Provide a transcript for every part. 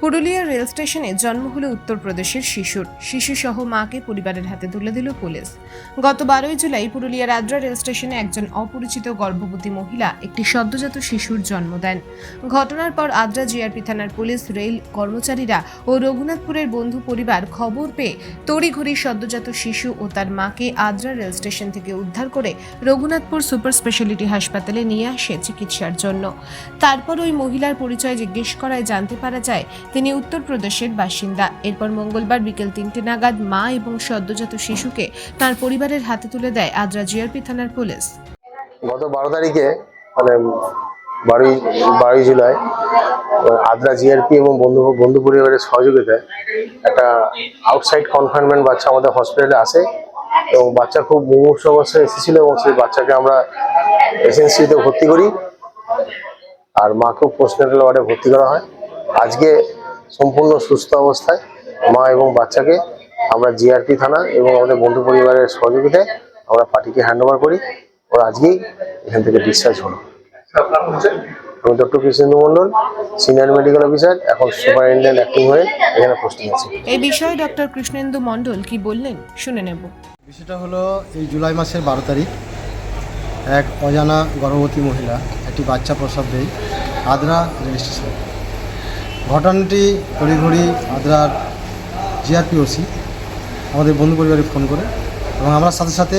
Purulia rail স্টেশনে জন্ম হলো উত্তরপ্রদেশের শিশুর। শিশুসহ মাকে পরিবারের হাতে তুলে দিল পুলিশ। গত বারোই জুলাই পুরুলিয়ার আদ্রা রেল স্টেশনে একজন অপরিচিত গর্ভবতী মহিলা একটি সদ্যজাত শিশুর জন্ম দেন। ঘটনার পর আদ্রা জিআরপি থানার পুলিশ, রেল কর্মচারীরা ও রঘুনাথপুরের বন্ধু পরিবার খবর পেয়ে তড়িঘড়ি সদ্যজাত শিশু ও তার মাকে আদ্রা রেল স্টেশন থেকে উদ্ধার করে রঘুনাথপুর সুপার স্পেশালিটি হাসপাতালে নিয়ে আসে চিকিৎসার জন্য। তারপর ওই মহিলার পরিচয় জিজ্ঞেস করায় জানতে পারা যায় তিনি উত্তরপ্রদেশের বাসিন্দা। এরপর মঙ্গলবার বিকেল তিনটে নাগাদ মা এবং সদ্যজাত শিশুকে তার পরিবারের হাতে তুলে দেয় আদ্রা জিআরপি থানার পুলিশ। গত বারো তারিখে মানে বারোই বারোই জুলাই, আদ্রা জিআরপি এবং বন্ধু বন্ধু পরিবারের সহযোগিতায় একটা আউটসাইড কনফাইনমেন্ট বাচ্চা আমাদের হসপিটালে আসে এবং বাচ্চা খুব মুমূর্ষ অবস্থায় এসেছিল এবং সেই বাচ্চাকে আমরা এসএনসিতে ভর্তি করি। আর মাকেও পোস্টনাটাল ওয়ার্ডে ভর্তি করা হয়। আজকে সম্পূর্ণ সুস্থ অবস্থায় মা এবং বাচ্চাকে আমরা জিআরপি থানা এবং আমাদের বন্ধু পরিবারের সহযোগিতায় আমরা পার্টিকে হ্যান্ড ওভার করি। ওরা আজকেই এখান থেকে ডিসচার্জ হলো। আমি doctor Krishnendu Mondal senior medical officer এখন সুপারিনটেন্ডেন্ট অ্যাক্টিং হয়ে এখানে পোস্টিং আছে। এই বিষয়ে ডক্টর কৃষ্ণেন্দু মণ্ডল কি বললেন? শুনে নেব। বিষয়টা হলো এই জুলাই মাসের বারো তারিখ এক অজানা গর্ভবতী মহিলা একটি বাচ্চা প্রসব দেয় আদ্রা রেল স্টেশন ঘটনাটি তড়িঘড়ি আদ্রার জিআরপিওসি, আমাদের বন্ধু পরিবারে ফোন করে এবং আমরা সাথে সাথে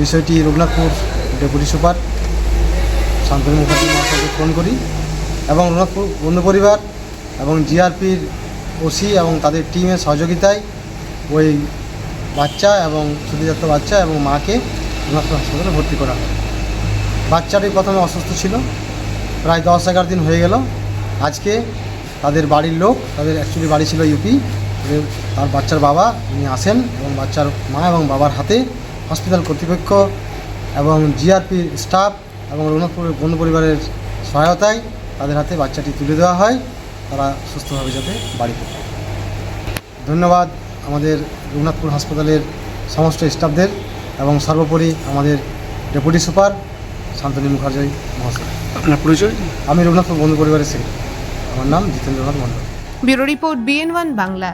বিষয়টি রঘুনাথপুর ডেপুটি সুপার শান্তনু মুখার্জি মহাশয়কে ফোন করি এবং রঘুনাথপুর বন্ধু পরিবার এবং জিআরপির ওসি এবং তাদের টিমের সহযোগিতায় ওই বাচ্চা এবং সুতিজাত বাচ্চা এবং মাকে রঘুনাথপুর হাসপাতালে ভর্তি করা হয়। বাচ্চাটি প্রথমে অসুস্থ ছিল, প্রায় দশ এগারো দিন হয়ে গেল। আজকে তাদের বাড়ির লোক তাদের অ্যাকচুয়ালি বাড়ি ছিল ইউপি তার বাচ্চার বাবা উনি আসেন এবং বাচ্চার মা এবং বাবার হাতে হসপিটাল কর্তৃপক্ষ এবং জিআরপি স্টাফ এবং রঘুনাথপুর বন্ধু পরিবারের সহায়তায় তাদের হাতে বাচ্চাটি তুলে দেওয়া হয়। তারা সুস্থভাবে যাতে বাড়িতে ধন্যবাদ আমাদের রঘুনাথপুর হাসপাতালের সমস্ত স্টাফদের এবং সর্বোপরি আমাদের ডেপুটি সুপার শান্তনী মুখার্জি মহাশয়। আপনার পরিচয়? আমি রঘুনাথপুর বন্ধু পরিবারের সেক্রেটারি আমার নাম Jitendranath Mondal. Bureau report BN one Bangla.